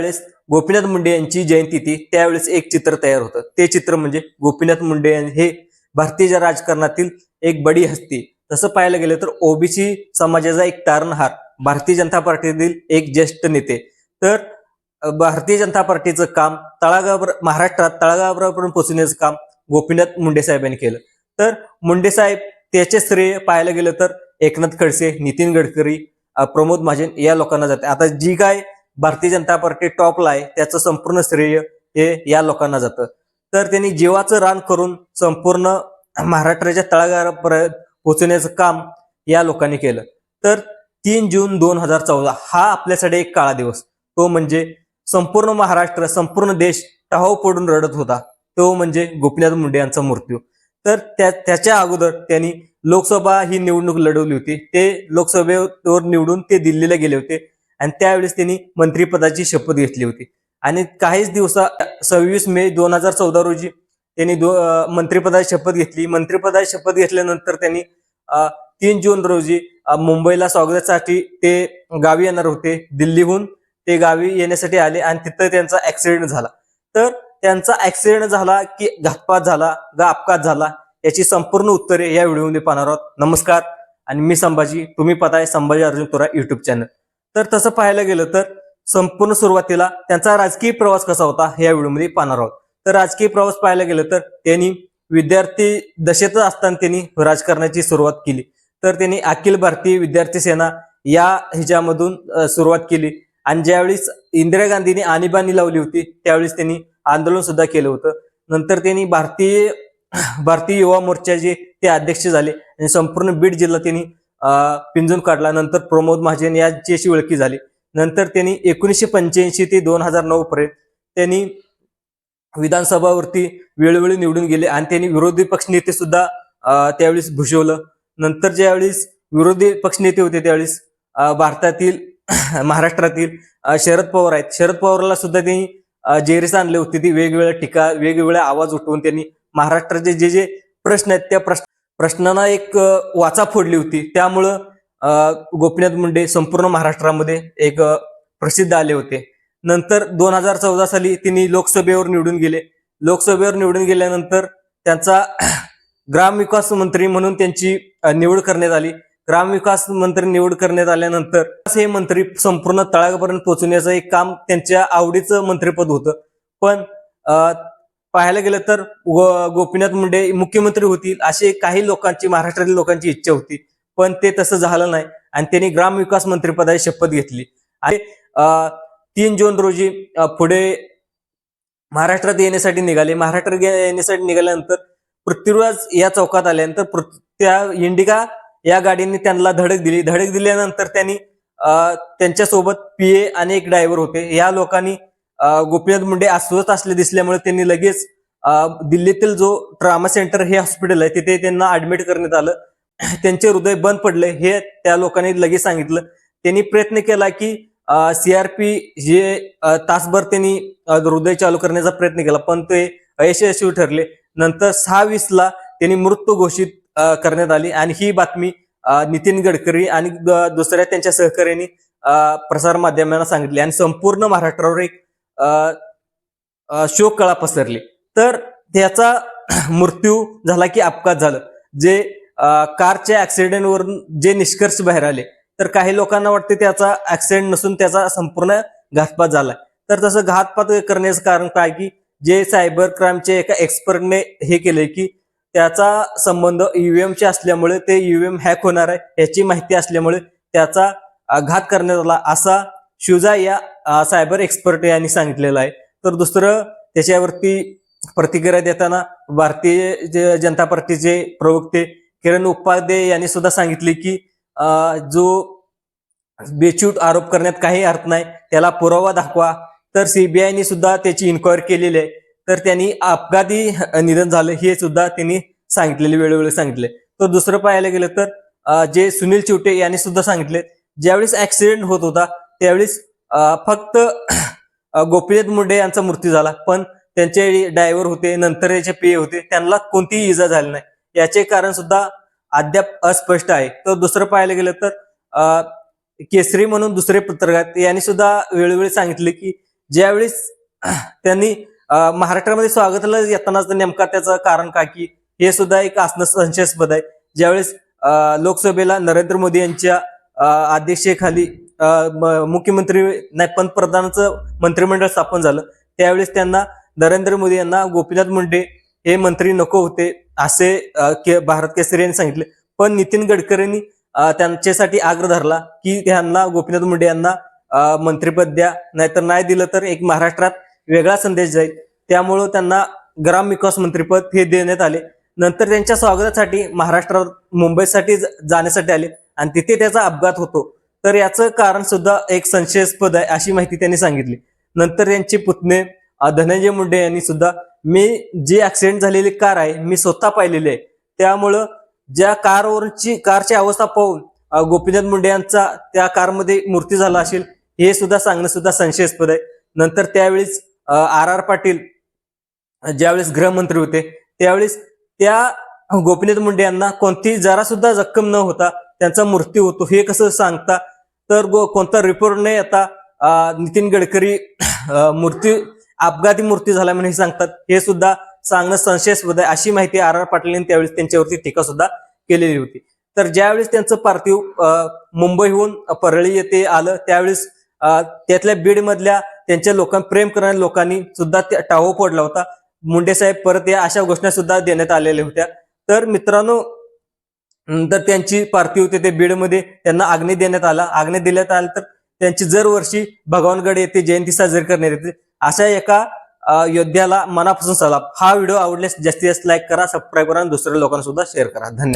त्यावेळेस गोपीनाथ मुंडे यांची जयंती ती त्यावेळेस एक चित्र तयार होतं. ते चित्र म्हणजे गोपीनाथ मुंडे हे भारतीय राजकारणातील एक बडी हस्ती. तसं पाहायला गेलं तर ओबीसी समाजाचा एक तारणहार भारतीय जनता पार्टीतील एक ज्येष्ठ नेते. तर भारतीय जनता पार्टीचं काम तळागावर महाराष्ट्रात तळागावरापर्यंत पोहोचण्याचं काम गोपीनाथ मुंडे साहेबांनी केलं. तर मुंडे साहेब त्याचे श्रेय पाहायला गेलं तर एकनाथ खडसे नितीन गडकरी प्रमोद महाजन या लोकांना जाते. आता जी काय भारतीय जनता पार्टी टॉपला आहे त्याचं संपूर्ण श्रेय हे या लोकांना जातं. तर त्यांनी जीवाचं रान करून संपूर्ण महाराष्ट्राच्या तळागाळापर्यंत पोहोचण्याचं काम या लोकांनी केलं. तर तीन जून दोन हजार चौदा हा आपल्यासाठी एक काळा दिवस. तो म्हणजे संपूर्ण महाराष्ट्र संपूर्ण देश टहाव पडून रडत होता. तो म्हणजे गोपीनाथ मुंडे यांचा मृत्यू. तर त्या त्याच्या अगोदर त्यांनी लोकसभा ही निवडणूक लढवली होती. ते लोकसभेवर निवडून ते दिल्लीला गेले होते. आणि त्यावेळेस त्यांनी मंत्रिपदाची शपथ घेतली होती. आणि काहीच दिवसा सव्वीस मे दोन हजार चौदा रोजी त्यांनी दो मंत्रिपदाची शपथ घेतली. मंत्रिपदाची शपथ घेतल्यानंतर त्यांनी तीन जून रोजी मुंबईला स्वागतासाठी ते गावी येणार होते. दिल्लीहून ते गावी येण्यासाठी आले आणि तिथं त्यांचा ऍक्सिडेंट झाला. तर त्यांचा ऍक्सिडेंट झाला की घातपात झाला का अपघात झाला याची संपूर्ण उत्तरे या व्हिडिओमध्ये पाहणार आहोत. नमस्कार. आणि मी संभाजी तुम्ही पाहताय संभाजी अर्जुन तुरा युट्यूब चॅनल तर तसं पाहायला गेलं तर संपूर्ण सुरुवातीला त्यांचा राजकीय प्रवास कसा होता या व्हिडिओमध्ये पाहणार आहोत. तर राजकीय प्रवास पाहायला गेलं तर त्यांनी विद्यार्थी दशेतच असताना त्यांनी राजकारणाची सुरुवात केली. तर त्यांनी अखिल भारतीय विद्यार्थी सेना या हिच्यामधून सुरुवात केली. आणि ज्यावेळेस इंदिरा गांधींनी आणीबाणी लावली होती त्यावेळेस त्यांनी आंदोलन सुद्धा केलं होतं. नंतर त्यांनी भारतीय भारतीय युवा मोर्चाचे ते अध्यक्ष झाले आणि संपूर्ण बीड जिल्हा त्यांनी पिंजून काढला. नंतर प्रमोद महाजन यांची अशी ओळखी झाली. नंतर त्यांनी एकोणीसशे पंच्याऐंशी ते दोन हजार नऊ पर्यंत त्यांनी विधानसभावरती वेळोवेळी निवडून गेले आणि त्यांनी विरोधी पक्षनेते सुद्धा त्यावेळेस भूषवलं. नंतर ज्यावेळेस विरोधी पक्षनेते होते त्यावेळेस भारतातील महाराष्ट्रातील शरद पवार आहेत. शरद पवारला सुद्धा त्यांनी जेरीस आणले होते. ती वेगवेगळ्या टीका वेगवेगळ्या आवाज उठवून त्यांनी महाराष्ट्राचे जे जे प्रश्न आहेत त्या प्रश्न प्रश्नांना एक वाचा फोडली होती. त्यामुळं गोपीनाथ मुंडे संपूर्ण महाराष्ट्रामध्ये एक प्रसिद्ध आले होते. नंतर दोन हजार चौदा साली तिने लोकसभेवर निवडून गेले. लोकसभेवर निवडून गेल्यानंतर त्यांचा ग्रामविकास मंत्री म्हणून त्यांची निवड करण्यात आली. ग्रामविकास मंत्री निवड करण्यात आल्यानंतर हे मंत्री संपूर्ण तळागापर्यंत पोहोचवण्याचं एक काम त्यांच्या आवडीचं मंत्रिपद होतं. पण पाहायला गेलं तर गोपीनाथ मुंडे मुख्यमंत्री होतील असे काही लोकांची महाराष्ट्रातील लोकांची इच्छा होती. पण ते तसं झालं नाही आणि त्यांनी ग्रामविकास मंत्रीपदाची शपथ घेतली. आणि तीन जून रोजी पुढे महाराष्ट्रात येण्यासाठी निघाले. महाराष्ट्रात येण्यासाठी निघाल्यानंतर पृथ्वीराज या चौकात आल्यानंतर त्या इंडिका या गाडीने त्यांना धडक दिली. धडक दिल्यानंतर त्यांनी अ, त्यांच्यासोबत पीए आणि एक ड्रायव्हर होते. या लोकांनी गोपीनाथ मुंडे अस्वस्थ असले दिसल्यामुळे त्यांनी लगेच दिल्लीतील जो ट्रामा सेंटर हे हॉस्पिटल आहे तिथे त्यांना ऍडमिट करण्यात आलं. त्यांचे हृदय बंद पडले हे त्या लोकांनी लगेच सांगितलं. त्यांनी प्रयत्न केला की सीआरपी जे तासभर त्यांनी हृदय चालू करण्याचा प्रयत्न केला पण ते अयशस्वी ठरले. नंतर सहा वीसला त्यांनी मृत्यू घोषित करण्यात आली आणि ही बातमी नितीन गडकरी आणि दुसऱ्या त्यांच्या सहकार्याने प्रसार माध्यमांना सांगितली आणि संपूर्ण महाराष्ट्रावर एक शोककळा पसरली. तर त्याचा मृत्यू झाला की अपघात झालं. जे कारच्या ॲक्सिडेंटवरून जे निष्कर्ष बाहेर आले तर काही लोकांना वाटते त्याचा ॲक्सिडेंट नसून त्याचा संपूर्ण घातपात झाला तर तसं घातपात करण्याचं कारण काय की जे सायबर क्राईमचे एका एक्सपर्टने हे केले की त्याचा संबंध ईव्हीएमशी असल्यामुळे ते ईव्हीएम हॅक होणार आहे याची माहिती असल्यामुळे त्याचा घात करण्यात आला असा शिवजा या सायबर एक्सपर्ट यांनी सांगितलेलं आहे. तर दुसरं त्याच्यावरती प्रतिक्रिया देताना भारतीय जनता पार्टीचे प्रवक्ते किरण उपाध्ये यांनी सुद्धा सांगितले की जो बेचूट आरोप करण्यात काही अर्थ नाही त्याला पुरावा दाखवा. तर सीबीआयने सुद्धा त्याची इन्क्वायरी केलेली आहे. तर त्यांनी अपघाती निधन झालं हे सुद्धा त्यांनी सांगितलेले वेळोवेळी सांगितले. तर दुसरं पाहायला गेलं तर जे सुनील चिवटे यांनी सुद्धा सांगितले ज्यावेळेस ऍक्सिडेंट होत होता त्यावेळेस फक्त गोपीनाथ मुंडे यांचा मृत्यू झाला. पण त्यांचे ड्रायव्हर होते नंतर याचे पेय होते त्यांना कोणतीही इजा झाली नाही. याचे कारण सुद्धा अद्याप अस्पष्ट आहे. तर दुसरं पाहायला गेलं तर केसरी म्हणून दुसरे पत्रकार यांनी सुद्धा वेळोवेळी सांगितले की ज्यावेळेस त्यांनी महाराष्ट्रामध्ये स्वागताला येतानाच नेमका त्याचं कारण काय की हे सुद्धा एक असणं संशयास्पद आहे. ज्यावेळेस लोकसभेला नरेंद्र मोदी यांच्या अध्यक्षतेखाली मुख्यमंत्री नाही पंतप्रधानाचं मंत्रिमंडळ स्थापन झालं. त्यावेळेस त्यांना नरेंद्र मोदी यांना गोपीनाथ मुंडे हे मंत्री नको होते असे के- भारत केसरी यांनी सांगितले. पण नितीन गडकरींनी त्यांच्यासाठी आग्रह धरला की त्यांना गोपीनाथ मुंडे यांना मंत्रीपद मंत्रिपद द्या. नाहीतर नाही दिलं तर एक महाराष्ट्रात वेगळा संदेश जाईल. त्यामुळं त्यांना ग्राम विकास मंत्रिपद हे देण्यात आले. नंतर त्यांच्या स्वागतासाठी महाराष्ट्रात मुंबईसाठी जाण्यासाठी आले. आणि तिथे त्याचा अपघात होतो. तर याचं कारण सुद्धा एक संशयास्पद आहे अशी माहिती त्यांनी सांगितली. नंतर यांचे पुतणे धनंजय मुंडे यांनी सुद्धा मी जी ऍक्सिडेंट झालेली कार आहे मी स्वतः पाहिलेली आहे. त्यामुळं ज्या कारवरची कारची अवस्था पाहून गोपीनाथ मुंडे यांचा त्या कारमध्ये मूर्ती झाला असेल हे सुद्धा सांगणं सुद्धा संशयास्पद आहे. नंतर त्यावेळेस आर आर पाटील ज्यावेळेस गृहमंत्री होते त्यावेळेस त्या गोपीनाथ मुंडे यांना कोणतीही जरा सुद्धा जखम न होता त्यांचा मृत्यू होतो. हे कसं सांगता तर कोणता रिपोर्ट नाही आता नितीन गडकरी मूर्ती मृत्यू अपघाती मृत्यू झाला म्हणून हे सांगतात. हे सुद्धा सांगणं संशयास्पद आहे. अशी माहिती आर आर पाटील यांनी त्यावेळेस त्यांच्यावरती टीका सुद्धा केलेली होती. तर ज्यावेळेस त्यांचं पार्थिव मुंबईहून परळी येथे आलं त्यावेळेस त्यातल्या बीड मधल्या त्यांच्या लोकां प्रेम करणाऱ्या लोकांनी सुद्धा टाहो फोडला होता. मुंडे साहेब परत या अशा घोषणा सुद्धा देण्यात आलेल्या होत्या. तर मित्रांनो नंतर त्यांची पार्थिव होते ते बीडमध्ये त्यांना आग्ने देण्यात आला. आग्ने देण्यात आला तर त्यांची दरवर्षी भगवानगड येथे जयंती साजरी करण्यात येते. अशा एका योद्ध्याला मनापासून सलाम. हा व्हिडिओ आवडल्यास जास्तीत जास्त लाईक करा सबस्क्राईब करा आणि दुसऱ्या लोकांना सुद्धा शेअर करा. धन्यवाद.